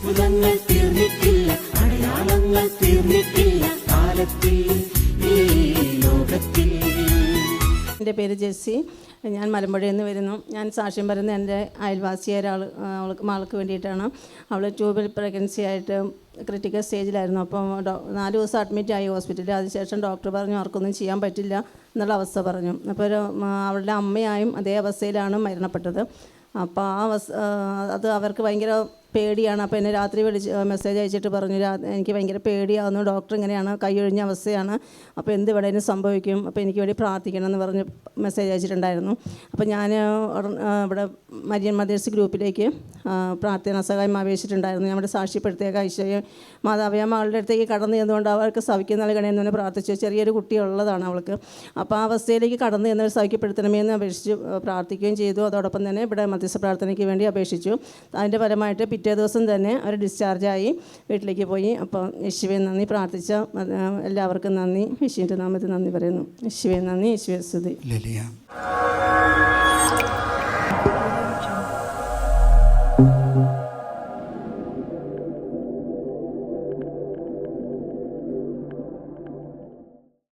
അത്ഭുതങ്ങൾ തീർന്നിട്ടില്ല അടയാളങ്ങൾ തീർന്നിട്ടില്ല കാലത്തിൽ ലോകത്തിൽ. എന്റെ പേര് ജെസ്സി. ഞാൻ മലമ്പുഴയിൽ നിന്ന് വരുന്നു. ഞാൻ സാക്ഷ്യം പറയുന്ന എന്റെ അയൽവാസിയായ ഒരാൾ അവൾക്ക് മകൾക്ക് വേണ്ടിയിട്ടാണ്. അവൾ ട്യൂബിൽ പ്രഗ്നൻസി ആയിട്ട് ക്രിട്ടിക്കൽ സ്റ്റേജിലായിരുന്നു. അപ്പം ഡോ നാല് ദിവസം അഡ്മിറ്റ് ആയി ഹോസ്പിറ്റലിൽ. അതിനുശേഷം ഡോക്ടർ പറഞ്ഞു അവർക്കൊന്നും ചെയ്യാൻ പറ്റില്ല എന്നുള്ള അവസ്ഥ പറഞ്ഞു. അപ്പോൾ ഒരു അവളുടെ അമ്മയായും അതേ അവസ്ഥയിലാണ് മരണപ്പെട്ടത്. അപ്പോൾ ആ അവസ്ഥ അത് അവർക്ക് ഭയങ്കര പേടിയാണ്. അപ്പോൾ എന്നെ രാത്രി വിളിച്ച് മെസ്സേജ് അയച്ചിട്ട് പറഞ്ഞു "രാ- എനിക്ക് ഭയങ്കര പേടിയാവുന്നു. ഡോക്ടർ ഇങ്ങനെയാണ് കൈയൊഴിഞ്ഞ അവസ്ഥയാണ്. അപ്പോൾ എന്ത് വേണേലും സംഭവിക്കും? അപ്പോൾ എനിക്ക് വേണ്ടി പ്രാർത്ഥിക്കണം എന്ന് പറഞ്ഞ് മെസ്സേജ് അയച്ചിട്ടുണ്ടായിരുന്നു. അപ്പോൾ ഞാൻ ഇവിടെ മരിയൻ മദേഴ്സ് ഗ്രൂപ്പിലേക്ക് പ്രാർത്ഥന സഹായം അപേക്ഷിച്ചിട്ടുണ്ടായിരുന്നു നമ്മുടെ സാക്ഷ്യപ്പെടുത്തിയ ഐശ്വര്യം മാതാവിയ മകളുടെ അടുത്തേക്ക് കടന്നു ചെന്നുകൊണ്ട് അവർക്ക് സൗഖ്യം നൽകണേ എന്ന് തന്നെ പ്രാർത്ഥിച്ചു. ചെറിയൊരു കുട്ടിയുള്ളതാണ് അവൾക്ക്. അപ്പോൾ ആ അവസ്ഥയിലേക്ക് കടന്നു ചെന്നവർ സൗഖ്യപ്പെടുത്തണമെന്ന് അപേക്ഷിച്ച് ആ, പ്രാർത്ഥിക്കുകയും ചെയ്തു. അതോടൊപ്പം തന്നെ ഇവിടെ മധ്യസ്ഥ പ്രാർത്ഥനയ്ക്ക് വേണ്ടി അപേക്ഷിച്ചു. അതിന്റെ ഫലമായിട്ട് പിറ്റേ ദിവസം തന്നെ അവർ ഡിസ്ചാർജായി വീട്ടിലേക്ക് പോയി. അപ്പോൾ യേശുവെ നന്ദി പ്രാർത്ഥിച്ച എല്ലാവർക്കും നന്ദി. യേശുവിന്റെ നാമത്തിൽ നന്ദി പറയുന്നു. യേശുവെ നന്ദി. യേശുവെ സ്തുതി.